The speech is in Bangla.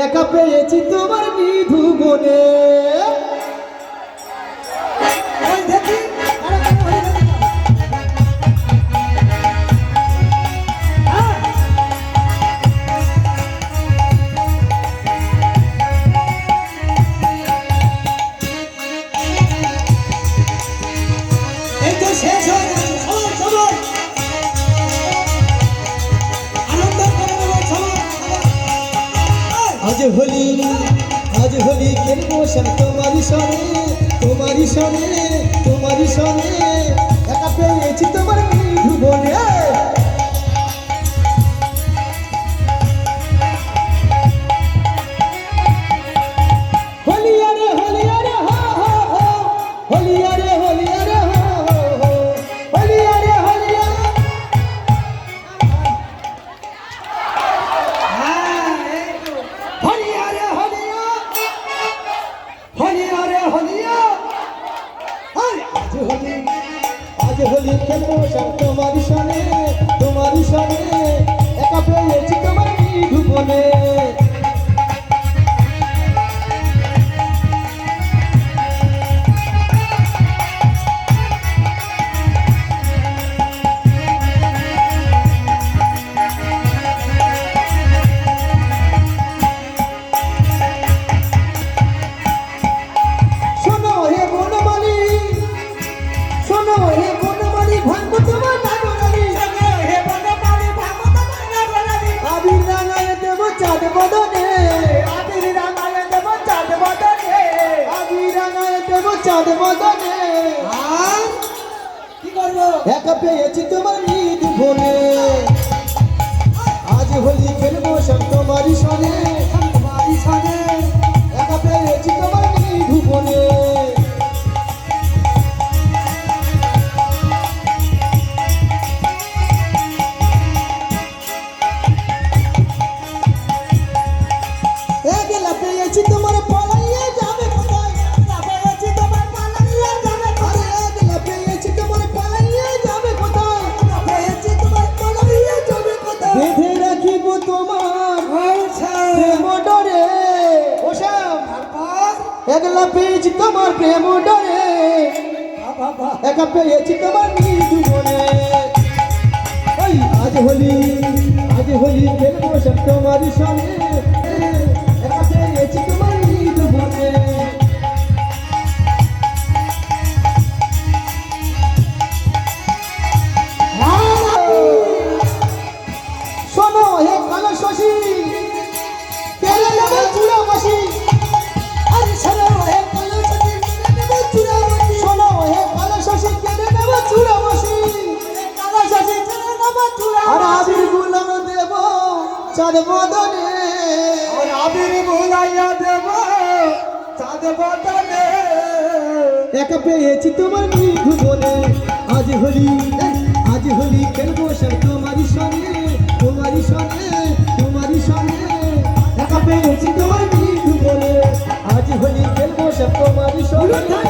একা পেয়েছি তোমার নিধু বনে আজ হোলি, আজ হলি খেলব তোমারই সনে তোমারই সনে তোমারই সনে। একা পেয়েছি তোমার বনে আজ হোলি খেলব তোমার সনে তোমারই সনে চাঁদ মদনে আর কি করব? একা পেয়েছি তোমার নিধু বনে বেঁধে রাখিব তোমার প্রেম ডরে। একলা পেয়েছি তোমার প্রেম ডরে। একা পেয়েছি তোমার নিধু আজ হোলি আজ হোলি খেলব সব তোমারই সঙ্গে। চাঁদ বদনে আবির ভুলাইয়া দেব চাঁদ বদনে একা পেয়েছি তোমার নিধু বলে আজ হোলি আজ হোলি খেলব সব তোমারই সঙ্গে তোমারই সঙ্গে তোমারই সঙ্গে। একা পেয়েছি তোমার নিধু বলে আজ হোলি খেলব সব তোমারই সঙ্গে।